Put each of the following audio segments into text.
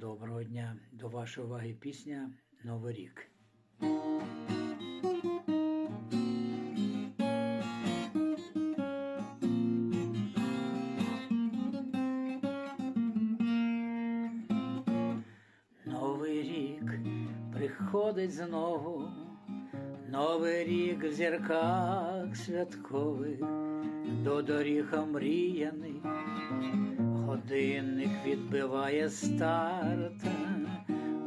Доброго дня. До вашої уваги пісня Новий рік. Новий рік приходить знову, Новий рік в зірках святкових, до доріг омріяних, годинник відбиває старта,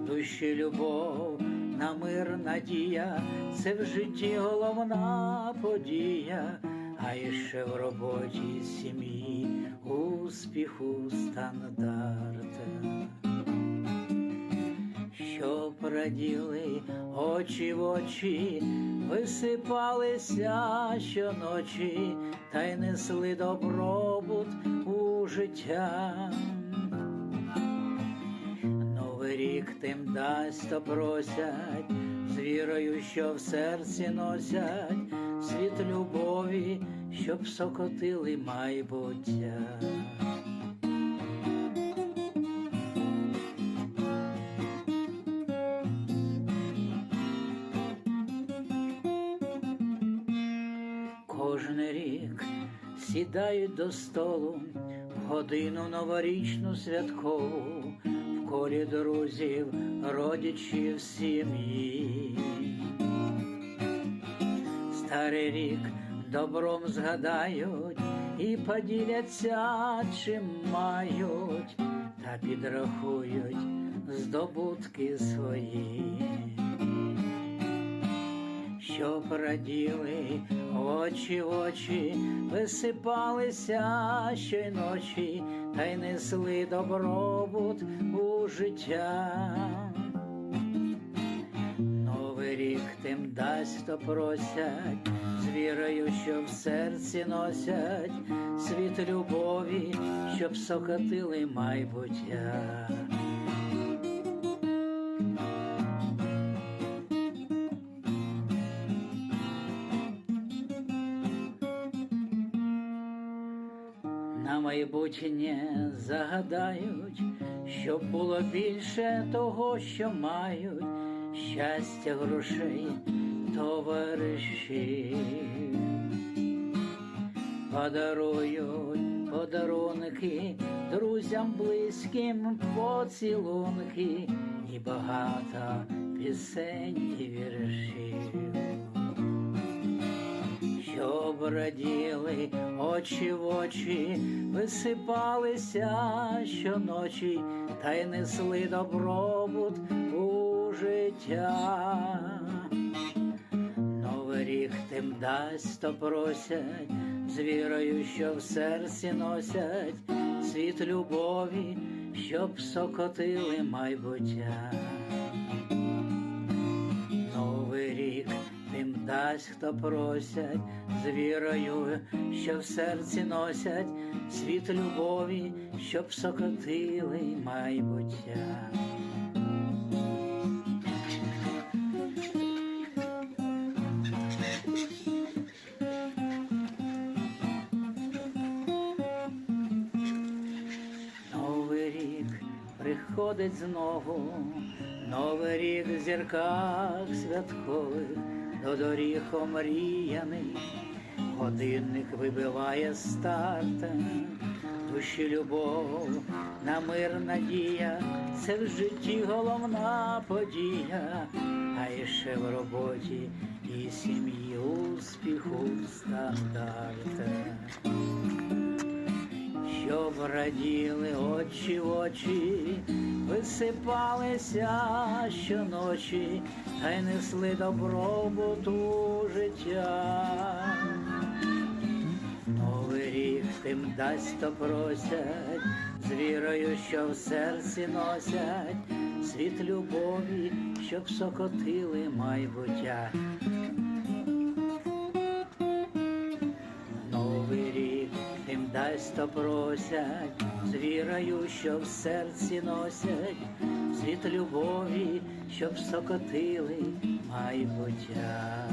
душі любов, на мир надія, це в житті головна подія, а іще в роботі сім'ї успіху стандарта що праділи очі в очі, висипалися щоночі, та й несли добробут у життя. Новий рік тим дасть, то просять, з вірою, що в серці носять, світ любові, щоб сокотили майбуття. Рік. Сідають до столу в годину новорічну святкову, в колі друзів, родичів сім'ї. Старий рік добром згадають і поділяться, чим мають, та підрахують здобутки свої що раділи очі в очі, висипалися щоночі, та й несли добробут у життя. Новий рік тим дасть, то просять, з вірою, що в серці носять світ любові, щоб сокотили майбуття. На майбутнє загадають, щоб було більше того, що мають, щастя, грошей, товаришів. Подарують подарунки друзям близьким поцілунки і багато пісень і віршів раділи очі в очі, висипалися щоночі, та й несли добробут у життя. Новий рік тим дасть, то просять, з вірою, що в серці носять світ любові, щоб сокотили майбуття. Тим дасть, хто просять, з вірою, що в серці носять світ любові, щоб сокотили майбуття. Новий рік приходить знову, новий рік в зірках святкових, до доріг омріяний, годинник вибиває старта, душі любов, на мир надія, це в житті головна подія, а іще в роботі і сім'ї успіху стандарта щоб раділи очі в очі, висипалися щоночі, та й несли добробут у життя. Новий рік тим дасть, то просять, з вірою, що в серці носять, світ любові, щоб сокотили майбуття. Новий рік дасть, то просять, з вірою, що в серці носять, світ любові, щоб сокотили майбуття.